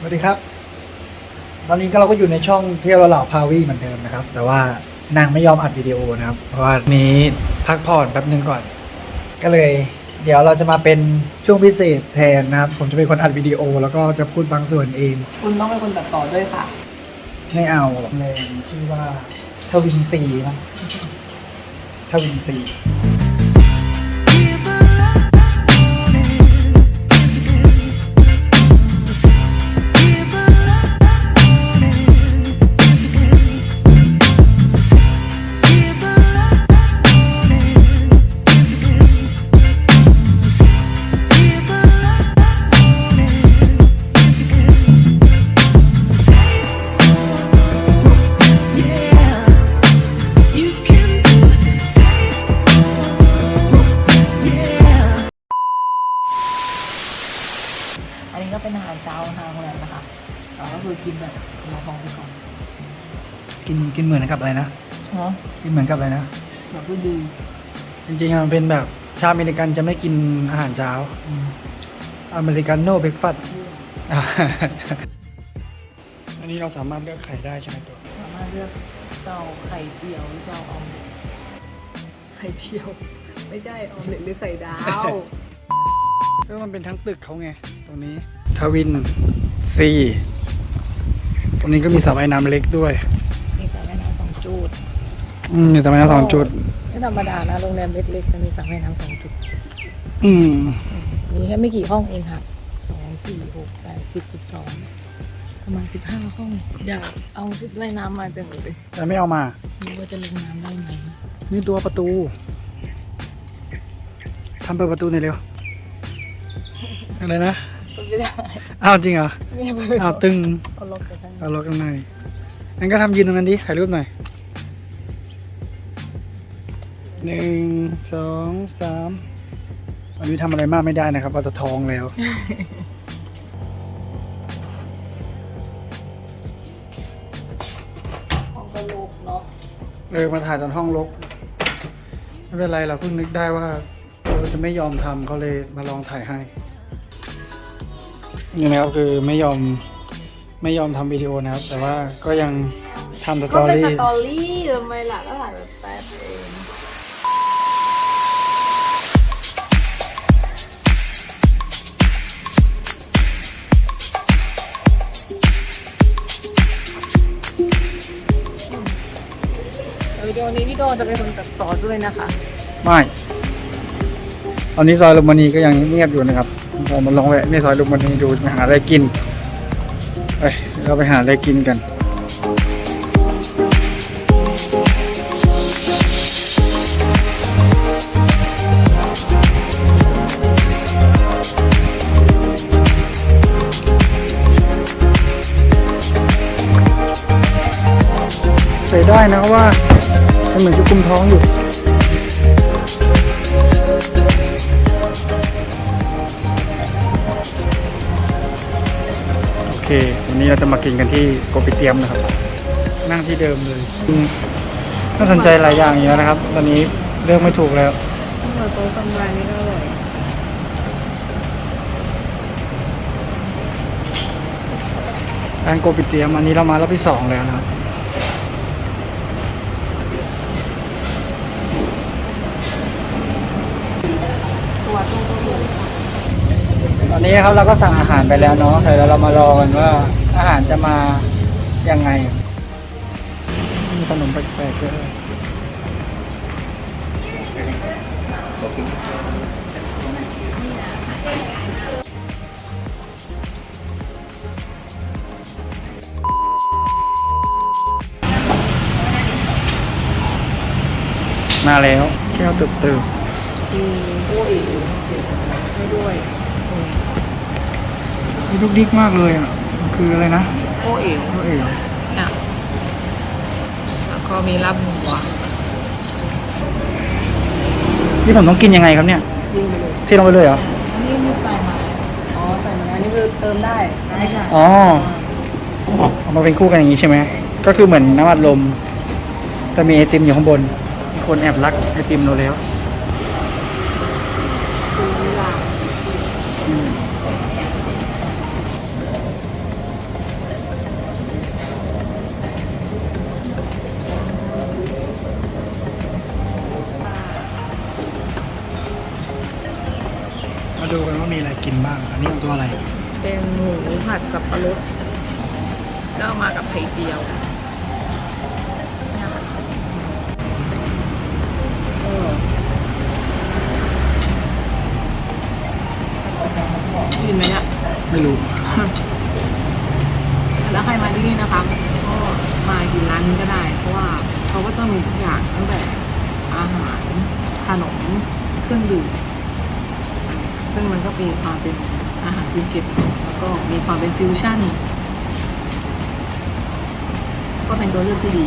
สวัสดีครับ ตอนนี้ก็เราก็อยู่ในช่องเที่ยวเหล่าพาวีเหมือนเดิมนะครับ แต่ว่านางไม่ยอมอัดวิดีโอนะครับ เพราะว่านี้พักผ่อนแป๊บนึงก่อน ก็เลย เดี๋ยวเราจะมาเป็นช่วงพิเศษแทนนะครับ ผมจะเป็นคนอัดวิดีโอ แล้วก็จะพูดบางส่วนเอง คุณต้องเป็นคนตัดต่อด้วยค่ะ ไม่เอาหรอกเพลงชื่อว่าทวินซีมั้งทวินซี นนี้ก็เป็นอาหารเช้าทางโรงแรมนะคะเราก็คือกินแบบเราทองไปก่อนกินกินเหมือนกับอะไรนะเนาะกินเหมือนกับอะไรนะแบบก็ดีจริงๆมันเป็นแบบชาวอเมริกันจะไม่กินอาหารเช้าอเมริกันโน่เบรกฟาสต์อันนี้เราสามารถเลือกไข่ได้ใช่ไหมตัวสามารถเลือกเจ้าไข่เจียวหรือเจ้าออมเล็ตไข่เจียว ไม่ใช่ออมเล็ตหรือไข่ดาว ก็มันเป็นทั้งตึกเขาไง ตรงนี้ทวินซีตรงนี้ก็มีสระว่ายน้ำเล็กด้วย มีสระว่ายน้ำสองจุดอืมมีสระว่ายน้ำสองจุด ไม่ธรรมดานะโรงแรมเล็กๆจะมีสระว่ายน้ำสองจุด อืม มีแค่ไม่กี่ห้องเองค่ะสองสี่หกแปดสิบสิบสองประมาณสิบห้าห้อง อยากเอาชุดว่ายน้ำมาจังเลยแต่ไม่เอามา ไม่รู้ว่าจะลงน้ำได้ไหม นี่ตัวประตู ทำเปิดประตูหน่อยเร็ว อะไรนะไม่ได้อ้าวจริงเหรอไม่ได้ไปอ้าวตึงเอาล็อกไปข้างในเอาล็อกข้างในงั้นก็ทำยืนตรงนั้นดิถ่ายรูปหน่อยหนึ่งสองสามวันนี้ทำอะไรมากไม่ได้นะครับเราจะท้องแล้ว ห้องกระโหลกเนาะเออมาถ่ายตอนห้องรกไม่เป็นไรเราเพิ่งนึกได้ว่าเราจะไม่ยอมทำเขาเลยมาลองถ่ายให้ นี่นะครับคือไม่ยอมไม่ยอมทำวิดีโอนะครับ แต่ว่าก็ยังทำสตก็อเป็นสรี่ตอรี่ทำไมล่ะก็ถ่ายแบบแป๊บเองวิดีโอนี้พี่โดจะเป็นคนตัดต่อด้วยนะคะ ไม่ตอนนี้ซอยลุมพินีก็ยังเงียบอยู่นะครับ เรามาลองแวะในซอยลุมพินีดูหาอะไรกินไปเราไปหาอะไรกินกันใส่ได้นะเพราะว่ามันเหมือนจะกุมท้องอยู่ เค วันนี้เราจะมากินกันที่โกปิเตียมนะครับ นั่งที่เดิมเลยอืมน่าสนใจหลายอย่างอยู่แล้วนะครับ ตอนนี้เลือกไม่ถูกแล้วเราโต๊ะสบายนี่ก็อร่อยร้านโกปิเตียมอันนี้เรามารอบที่สองแล้วนะครับ ตอนนี้ครับเราก็สั่งอาหารไปแล้วเนาะเดี๋ยวเรามารอกันว่าอาหารจะมายังไง มีขนมแปลกๆด้วยมาแล้ว แก้วตึบตึบมีโอ้ยให้ด้วยมี ลูกดิ๊กมากเลยอะมันคืออะไรนะโอ้เอ๋วลูกเอ๋อะแล้วก็มีลาบหมูอะนี่ผมต้องกินยังไงครับเนี่ยยิ่งไปเลยเทลงไปเลยเหรออันนี้มีใส่มาอ๋อใส่มาอันนี้คือเติมได้ใช่ค่ะอ๋อเอามาเป็นคู่กันอย่างนี้ใช่ไหมก็คือเหมือนน้ำอัดลมแต่มีไอติมอยู่ข้างบนมีคนแอบรักไอติมเราแล้ว บ้าง อันนี้ของตัวอะไร เป็นหมูผัดสับปะรดก็มากับไข่เจียวเนี่ยค่ะเออกินไหมเนี่ยไม่รู้ แล้วใครมาที่นี่นะคะก็มากินร้านนี้ก็ได้ เพราะว่าเขาก็จะมีทุกอย่างตั้งแต่อาหารขนมเครื่องดื่ม ซึ่งมันก็มีความเป็นอาหารภูเก็ตแล้วก็มีความเป็นฟิวชั่น ก็เป็นตัวเลือกที่ดี